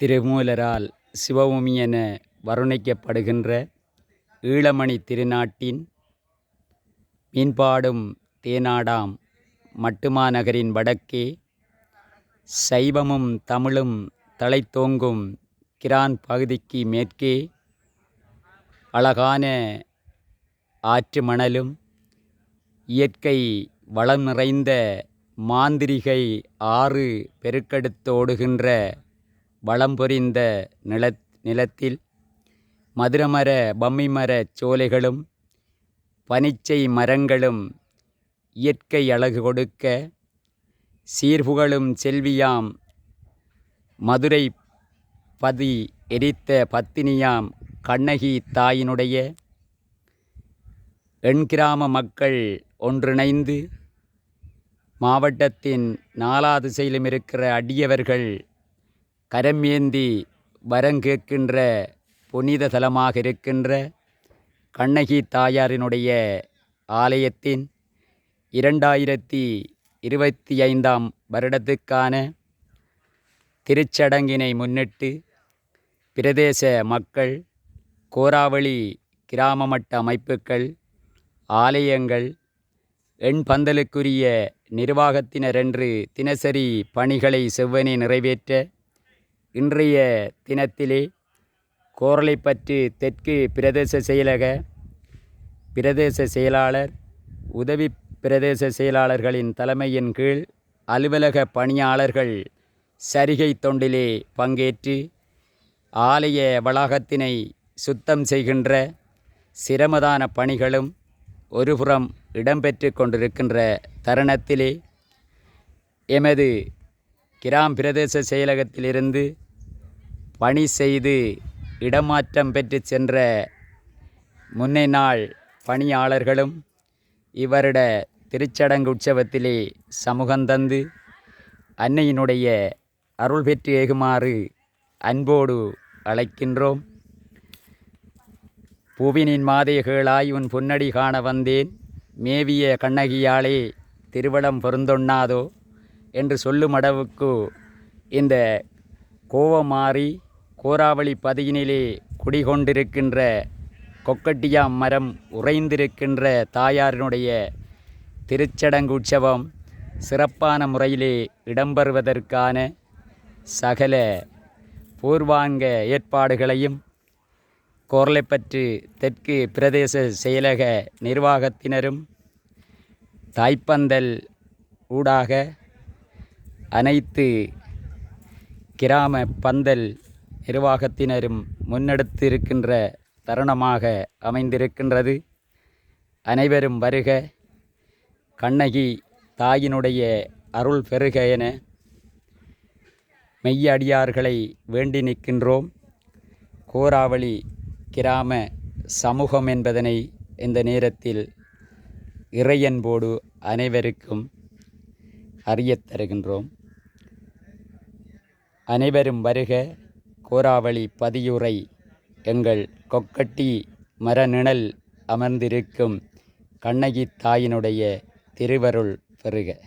திருமூலரால் சிவபூமி என வருணிக்கப்படுகின்ற ஈழமணி திருநாட்டின் மீன்பாடும் தேனாடாம் மட்டுமாநகரின் வடக்கே சைவமும் தமிழும் தழைத்தோங்கும் கிரான் பகுதிக்கு மேற்கே அழகான ஆற்று மணலும் இயற்கை வளம் நிறைந்த மாந்திரிகை ஆறு பெருக்கெடுத்தோடுகின்ற வளம் பொறிந்த நில நிலத்தில் மதுரமர பம்மிமரச் சோலைகளும் பனிச்சை மரங்களும் இயற்கை அழகு கொடுக்க சீர்புகழும் செல்வியாம் மதுரை பதி எரித்த பத்தினியாம் கண்ணகி தாயினுடைய எண்கிராம மக்கள் ஒன்றிணைந்து மாவட்டத்தின் நாலா திசையிலும் இருக்கிற அடியவர்கள் கரமேந்தி வரங்கேற்கின்ற புனித தலமாக இருக்கின்ற கண்ணகி தாயாரினுடைய ஆலயத்தின் இரண்டாயிரத்தி இருபத்தி ஐந்தாம் வருடத்துக்கான திருச்சடங்கினை முன்னிட்டு பிரதேச மக்கள் கோராவளி கிராம மட்ட அமைப்புக்கள் ஆலயங்கள் எண் பந்தலுக்குரிய நிர்வாகத்தினர் தினசரி பணிகளை செவ்வனே நிறைவேற்ற இன்றைய தினத்திலே கோரளைப்பற்று தெற்கு பிரதேச செயலக பிரதேச செயலாளர் உதவி பிரதேச செயலாளர்களின் தலைமையின் கீழ் அலுவலக பணியாளர்கள் சரிகை தொண்டிலே பங்கேற்று ஆலய வளாகத்தினை சுத்தம் செய்கின்ற சிரமதான பணிகளும் ஒருபுறம் இடம்பெற்று கொண்டிருக்கின்ற தருணத்திலே எமது கிராம் பிரதேச செயலகத்திலிருந்து பணி செய்து இடமாற்றம் பெற்று சென்ற முன்னை நாள் பணியாளர்களும் இவரிட திருச்சடங்கு உற்சவத்திலே சமூகந்தந்து அன்னையினுடைய அருள் பெற்று ஏகுமாறு அன்போடு அழைக்கின்றோம். பூவினின் மாதைகளாய் உன் பொன்னடி காண வந்தேன். மேவிய கண்ணகியாலே திருவளம் பொருந்தொண்ணாதோ என்று சொல்லும் அளவுக்கு இந்த கோவமாறி கோராவளி பதியினிலே குடிகொண்டிருக்கின்ற கொக்கட்டியாம் மரம் உறைந்திருக்கின்ற தாயாரினுடைய திருச்சடங்கு உற்சவம் சிறப்பான முறையிலே இடம்பெறுவதற்கான சகல பூர்வாங்க ஏற்பாடுகளையும் கோர்லைப்பற்று தெற்கு பிரதேச செயலக நிர்வாகத்தினரும் தாய்ப்பந்தல் ஊடாக அனைத்து கிராம பந்தல் நிர்வாகத்தினரும் முன்னெடுத்திருக்கின்ற தருணமாக அமைந்திருக்கின்றது. அனைவரும் வருக. கண்ணகி தாயினுடைய அருள் பெருக என மெய்யடியார்களை வேண்டி நிற்கின்றோம். கோராவளி கிராம சமூகம் என்பதனை இந்த நேரத்தில் இறையன்போடு அனைவருக்கும் அறியத் தருகின்றோம். அனைவரும் வருக. கோராவளி பதியுரை எங்கள் கொக்கட்டி மரநிழல் அமர்ந்திருக்கும் கண்ணகி தாயினுடைய திருவருள் பெறுக.